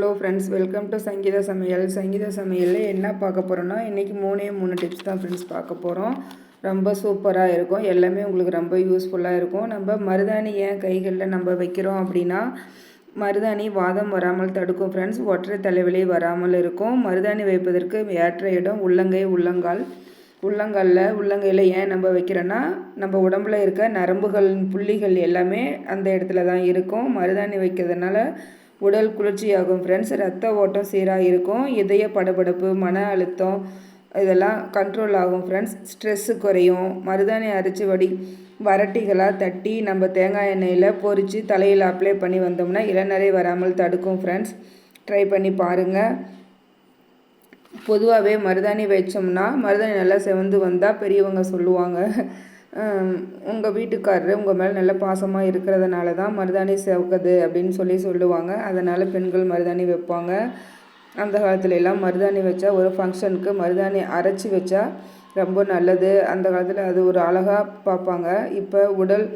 Hello friends welcome to சங்கீத சமையல். சங்கீத சமையலில் என்ன பார்க்க போகிறோன்னா இன்றைக்கி மூணே மூணு டிப்ஸ் தான் ஃப்ரெண்ட்ஸ் பார்க்க போகிறோம் ரொம்ப சூப்பராக இருக்கும். எல்லாமே உங்களுக்கு ரொம்ப யூஸ்ஃபுல்லாக இருக்கும். நம்ம மருதாணி ஏன் கைகளில் நம்ம வைக்கிறோம் அப்படின்னா மருதாணி வாதம் வராமல் தடுக்கும் ஃப்ரெண்ட்ஸ் ஒற்றை தலைவலி வராமல் இருக்கும். மருதாணி வைப்பதற்கு ஏற்ற இடம் உள்ளங்கை உள்ளங்கால். உள்ளங்காலில் உள்ளங்கையில் ஏன் நம்ம வைக்கிறோன்னா நம்ம உடம்புல இருக்க நரம்புகள் புள்ளிகள் எல்லாமே அந்த இடத்துல தான் இருக்கும். மருதாணி வைக்கிறதுனால உடல் குளிர்ச்சியாகும் ஃப்ரெண்ட்ஸ் ரத்த ஓட்டம் சீராக இருக்கும் இதய படபடப்பு மன அழுத்தம் இதெல்லாம் கண்ட்ரோல் ஆகும் ஃப்ரெண்ட்ஸ் ஸ்ட்ரெஸ்ஸு குறையும். மருதாணி அரைச்சி வடி வரட்டிகளாக தட்டி நம்ம தேங்காய் எண்ணெயில் பொறித்து தலையில் அப்ளை பண்ணி வந்தோம்னா இளநரை வராமல் தடுக்கும் ஃப்ரெண்ட்ஸ் ட்ரை பண்ணி பாருங்கள் பொதுவாகவே மருதாணி வச்சோம்னா மருதாணி நல்லா செவந்து வந்தால் பெரியவங்க சொல்லுவாங்க. உங்கள் வீட்டுக்காரர் உங்கள் மேலே நல்ல பாசமாக இருக்கிறதுனால தான் மருதாணி செவக்குது அப்படின்னு சொல்லி சொல்லுவாங்க. அதனால் பெண்கள் மருதாணி வைப்பாங்க. அந்த காலத்துல எல்லாம் மருதாணி வச்சா ஒரு ஃபங்க்ஷனுக்கு மருதாணி அரைச்சி வச்சா ரொம்ப நல்லது. அந்த காலத்தில் அது ஒரு அழகாக பார்ப்பாங்க. இப்போ உடல்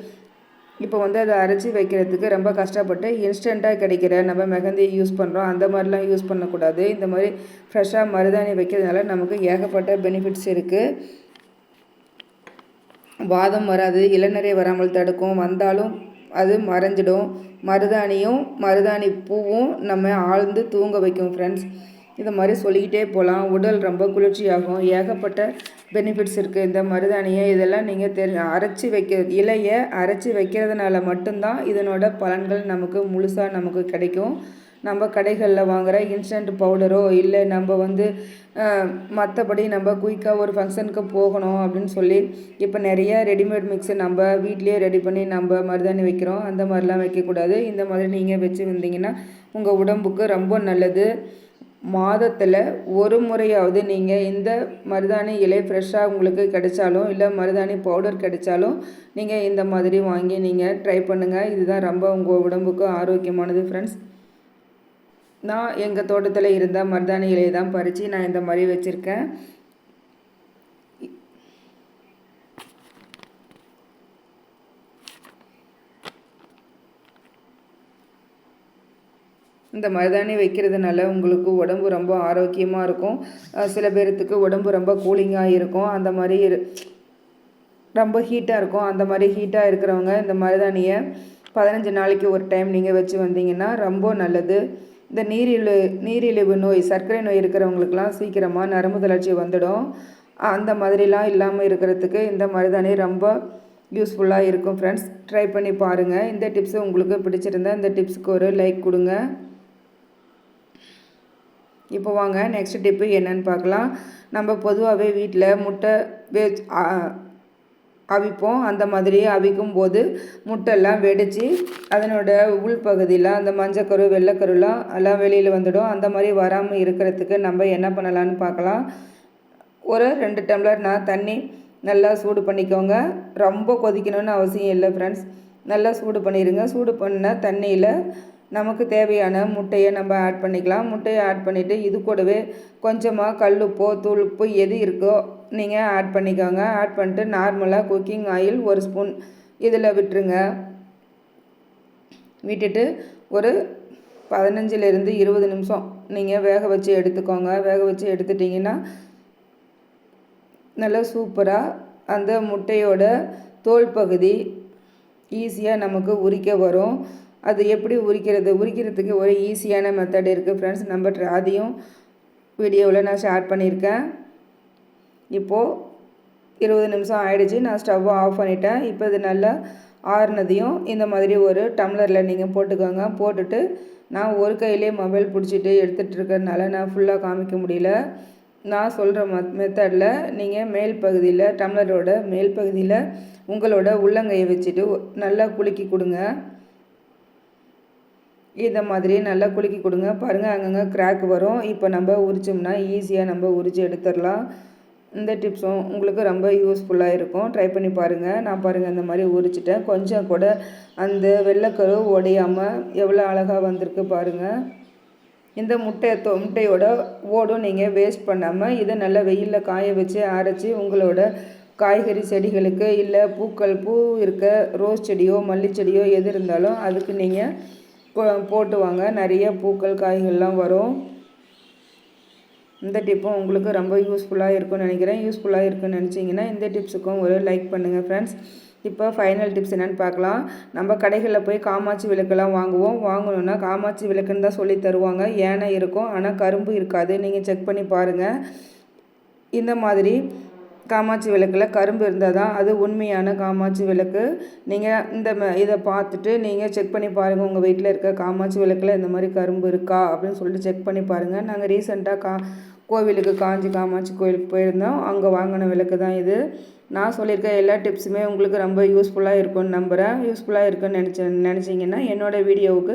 இப்போ வந்து அதை அரைச்சி வைக்கிறதுக்கு ரொம்ப கஷ்டப்பட்டு இன்ஸ்டண்ட்டாக கிடைக்கிற நம்ம மெகந்தி யூஸ் பண்ணுறோம் அந்த மாதிரிலாம் யூஸ் பண்ணக்கூடாது. இந்த மாதிரி ஃப்ரெஷ்ஷாக மருதாணி வைக்கிறதுனால நமக்கு ஏகப்பட்ட பெனிஃபிட்ஸ் இருக்குது வாதம் வராது இளநரை வராமல் தடுக்கும். வந்தாலும் அது மறைஞ்சிடும். மருதாணியும் மருதாணி பூவும் நம்ம ஆழ்ந்து தூங்க வைக்கும் ஃப்ரெண்ட்ஸ் இது மாதிரி சொல்லிக்கிட்டே போகலாம் உடல் ரொம்ப குளிர்ச்சியாகும். ஏகப்பட்ட பெனிஃபிட்ஸ் இருக்குது இந்த மருதாணியை இதெல்லாம் நீங்கள் தெரி அரைச்சி வைக்க இலையை அரைச்சி வைக்கிறதுனால மட்டும்தான் இதனோட பலன்கள் நமக்கு முழுசாக நமக்கு கிடைக்கும். நம்ம கடைகளில் வாங்குகிற இன்ஸ்டன்ட் பவுடரோ இல்லை நம்ம வந்து மற்றபடி நம்ம குயிக்காக ஒரு ஃபங்க்ஷனுக்கு போகணும் அப்படின்னு சொல்லி இப்போ நிறைய ரெடிமேட் மிக்ஸு நம்ம வீட்லேயே ரெடி பண்ணி நம்ம மருதாணி வைக்கிறோம். அந்த மாதிரிலாம் வைக்கக்கூடாது. இந்த மாதிரி நீங்கள் வச்சு வந்தீங்கன்னா உங்கள் உடம்புக்கு ரொம்ப நல்லது. மாதத்தில் ஒரு முறையாவது நீங்கள் இந்த மருதாணி இலை ஃப்ரெஷ்ஷாக உங்களுக்கு கிடைச்சாலும் இல்லை மருதாணி பவுடர் கிடைச்சாலும் நீங்கள் இந்த மாதிரி வாங்கி நீங்கள் ட்ரை பண்ணுங்கள் இதுதான் ரொம்ப உங்கள் உடம்புக்கு ஆரோக்கியமானது ஃப்ரெண்ட்ஸ் நான் எங்கள் தோட்டத்தில் இருந்த மருதாணி இலையை தான் பறித்து நான் இந்த மாதிரி வச்சுருக்கேன். இந்த மருதாணி வைக்கிறதுனால உங்களுக்கு உடம்பு ரொம்ப ஆரோக்கியமாக இருக்கும். சில பேர்த்துக்கு உடம்பு ரொம்ப கூலிங்காக இருக்கும். அந்த மாதிரி ரொம்ப ஹீட்டாக இருக்கும். அந்த மாதிரி ஹீட்டாக இருக்கிறவங்க இந்த மருதாணியை பதினஞ்சு நாளைக்கு ஒரு டைம் நீங்கள் வச்சு வந்தீங்கன்னா ரொம்ப நல்லது. இந்த நீரிழு நீரிழிவு நோய் சர்க்கரை நோய் இருக்கிறவங்களுக்கெல்லாம் சீக்கிரமாக நரம்பு தளர்ச்சி வந்துடும். அந்த மாதிரிலாம் இல்லாமல் இருக்கிறதுக்கு இந்த மருதாணி ரொம்ப யூஸ்ஃபுல்லாக இருக்கும் ஃப்ரெண்ட்ஸ் ட்ரை பண்ணி பாருங்கள் இந்த டிப்ஸு உங்களுக்கு பிடிச்சிருந்தா இந்த டிப்ஸுக்கு ஒரு லைக் கொடுங்க. இப்போ வாங்க நெக்ஸ்ட் டிப்பு என்னன்னு பார்க்கலாம். நம்ம பொதுவாகவே வீட்டில் முட்டை வே அவிப்போம். அந்த மாதிரி அவிக்கும் போது முட்டெல்லாம் வெடித்து அதனோட உள்பகுதியில் அந்த மஞ்சக்கரு வெள்ளைக்கருலாம் எல்லாம் வெளியில் வந்துடும். அந்த மாதிரி வராமல் இருக்கிறதுக்கு நம்ம என்ன பண்ணலான்னு பார்க்கலாம். ஒரு ரெண்டு டம்ளர் நான் தண்ணி நல்லா சூடு பண்ணிக்கோங்க. ரொம்ப கொதிக்கணும்னு அவசியம் இல்லை ஃப்ரெண்ட்ஸ் நல்லா சூடு பண்ணிடுங்க சூடு பண்ண தண்ணியில் நமக்கு தேவையான முட்டையை நம்ம ஆட் பண்ணிக்கலாம். முட்டையை ஆட் பண்ணிவிட்டு இது கூடவே கொஞ்சமாக கல் உப்போ தூள் உப்பு எது இருக்கோ நீங்கள் ஆட் பண்ணிக்கோங்க. ஆட் பண்ணிட்டு நார்மலாக குக்கிங் ஆயில் ஒரு ஸ்பூன் இதில் விட்டுருங்க. விட்டுட்டு ஒரு பதினஞ்சிலேருந்து இருபது நிமிஷம் நீங்கள் வேக வச்சு எடுத்துக்கோங்க. வேக வச்சு எடுத்துட்டிங்கன்னா நல்லா சூப்பராக அந்த முட்டையோட தோல் பகுதி ஈஸியாக நமக்கு உரிக்க வரும். அது எப்படி உரிக்கிறது? உரிக்கிறதுக்கு ஒரு ஈஸியான மெத்தட் இருக்குது ஃப்ரெண்ட்ஸ் நம்ம அதையும் வீடியோவில் நான் ஷேர் பண்ணியிருக்கேன். இப்போது இருபது நிமிஷம் ஆகிடுச்சு நான் ஸ்டவ்வை ஆஃப் பண்ணிட்டேன். இப்போ இது நல்லா ஆறுனதையும் இந்த மாதிரி ஒரு டம்ளரில் நீங்கள் போட்டுக்கோங்க. போட்டுட்டு நான் ஒரு கையிலே மொபைல் பிடிச்சிட்டு எடுத்துகிட்டு இருக்கிறதுனால நான் ஃபுல்லாக காமிக்க முடியல. நான் சொல்கிற மத் மெத்தடில் நீங்கள் மேல் பகுதியில் டம்ளரோட மேல் பகுதியில் உங்களோட உள்ளங்கையை வச்சுட்டு நல்லா குலுக்கி கொடுங்க. இந்த மாதிரி நல்லா குலுக்கி கொடுங்க. பாருங்கள் அங்கங்கே கிராக் வரும். இப்போ நம்ம உரிச்சோம்னா ஈஸியாக நம்ம உரித்து எடுத்துடலாம். இந்த டிப்ஸும் உங்களுக்கு ரொம்ப யூஸ்ஃபுல்லாக இருக்கும். ட்ரை பண்ணி பாருங்கள் நான் பாருங்கள் இந்த மாதிரி உரிச்சிட்டேன். கொஞ்சம் கூட அந்த வெள்ளைக்கரு உடையாமல் எவ்வளோ அழகாக வந்திருக்கு பாருங்கள் இந்த முட்டை முட்டையோட ஓடும் நீங்கள் வேஸ்ட் பண்ணாமல் இதை நல்லா வெயிலில் காய வச்சு அரைச்சி உங்களோட காய்கறி செடிகளுக்கு இல்லை பூக்கள் பூ இருக்க ரோஸ் செடியோ மல்லி செடியோ எது இருந்தாலும் அதுக்கு நீங்கள் போட்டு வாங்க. நிறைய பூக்கள் காய்கள்லாம் வரும். இந்த டிப்பும் உங்களுக்கு ரொம்ப யூஸ்ஃபுல்லாக இருக்கும்னு நினைக்கிறேன். யூஸ்ஃபுல்லாக இருக்குன்னு நினச்சிங்கன்னா இந்த டிப்ஸுக்கும் ஒரு லைக் பண்ணுங்கள் ஃப்ரெண்ட்ஸ் இப்போ ஃபைனல் டிப்ஸ் என்னென்னு பார்க்கலாம். நம்ம கடைகளில் போய் காமாட்சி விளக்கெல்லாம் வாங்குவோம். வாங்கணுன்னா காமாட்சி விளக்குன்னு தான் சொல்லி தருவாங்க. ஏனை இருக்கும் ஆனால் கரும்பு இருக்காது. நீங்கள் செக் பண்ணி பாருங்கள் இந்த மாதிரி காமாட்சி விளக்கில் கரும்பு இருந்தால் தான் அது உண்மையான காமாட்சி விளக்கு. நீங்கள் இந்த ம- இதை பார்த்துட்டு நீங்கள் செக் பண்ணி பாருங்கள் உங்கள் வீட்டில் இருக்க காமாட்சி விளக்கில் இந்த மாதிரி கரும்பு இருக்கா அப்படின்னு சொல்லிட்டு செக் பண்ணி பாருங்கள் நாங்கள் ரீசெண்டாக கா கோவிலுக்கு காஞ்சி காமாட்சி கோயிலுக்கு போயிருந்தோம். அங்கே வாங்கின விளக்கு தான் இது. நான் சொல்லியிருக்க எல்லா டிப்ஸுமே உங்களுக்கு ரொம்ப யூஸ்ஃபுல்லாக இருக்கும்னு நம்புகிறேன் யூஸ்ஃபுல்லாக இருக்குன்னு நினச்ச நினச்சிங்கன்னா என்னோடய வீடியோவுக்கு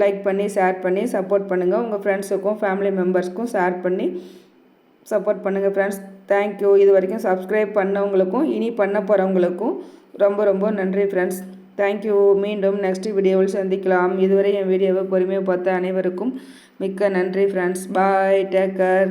லைக் பண்ணி ஷேர் பண்ணி சப்போர்ட் பண்ணுங்கள் உங்கள் ஃப்ரெண்ட்ஸுக்கும் ஃபேமிலி மெம்பர்ஸ்க்கும் ஷேர் பண்ணி சப்போர்ட் பண்ணுங்கள் ஃப்ரெண்ட்ஸ் தேங்க்யூ இது வரைக்கும் சப்ஸ்கிரைப் பண்ணவங்களுக்கும் இனி பண்ண போகிறவங்களுக்கும் ரொம்ப ரொம்ப நன்றி ஃப்ரெண்ட்ஸ் தேங்க்யூ மீண்டும் நெக்ஸ்ட் வீடியோவில் சந்திக்கலாம். இதுவரை என் வீடியோவை பொறுமையாக பார்த்த அனைவருக்கும் மிக்க நன்றி ஃப்ரெண்ட்ஸ் பாய் டேக் கேர்